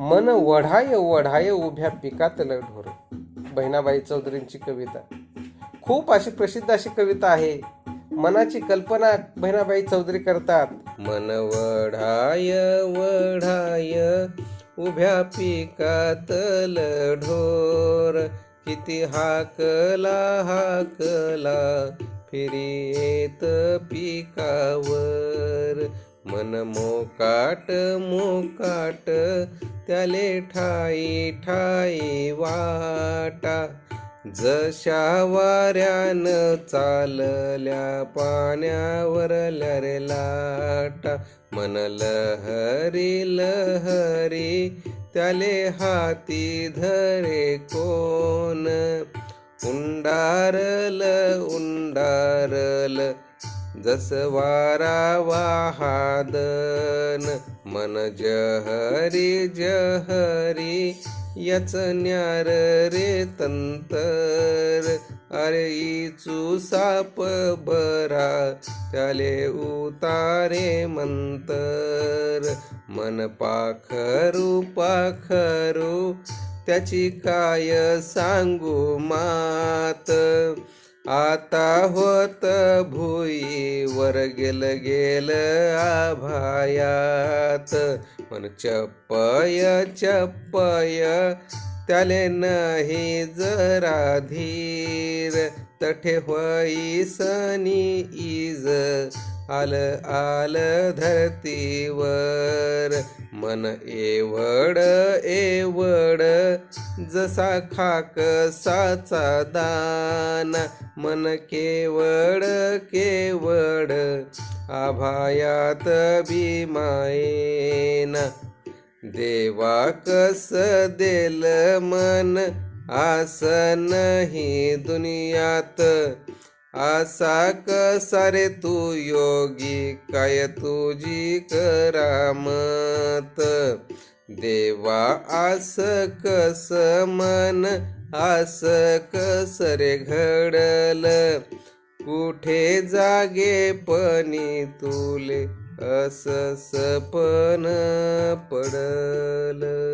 मन वढाय वढाय उभ्या पिकातलं ढोर बहिणाबाई चौधरींची कविता. खूप अशी प्रसिद्ध अशी कविता आहे. मनाची कल्पना बहिणाबाई चौधरी करतात. मन वढाय वढाय उभ्या पिकातल ढोर किती हाकला हाकला फिरी येत पिकावर. मन मोकाट मोकाट त्याले ठाई ठाई वाटा. जशा वाऱ्यानं चालल्या पाण्यावरल्या रे लाटा मन लहरी लहरी त्याले हाती धरे कोण? उंडारल उंडारल जस वारा वाहादन मन जहरी जहरी यच न्यार रे तंतर. अरे इचू साप बरा त्याले उतारे मंतर. मन पाखरू पाखरू त्याची काय सांगू मात? आता होत भुई वर गेल गेल आभायात. मन चपय चप्पय त्याले नाही जरा धीर. तठे होई सनी इज आल आल धरतीवर. मन एवढ एवढ जसा खाक साचा दाना मन केवळ केवळ आभायात भीमायेन. देवा कस देल मन आसन ही दुनियात. आसा कसा रे तू योगी काय तुझी करामत. देवा आस कस मन आस कस रे घडल? कुठे जागे पणी तुले अस सपन पडल?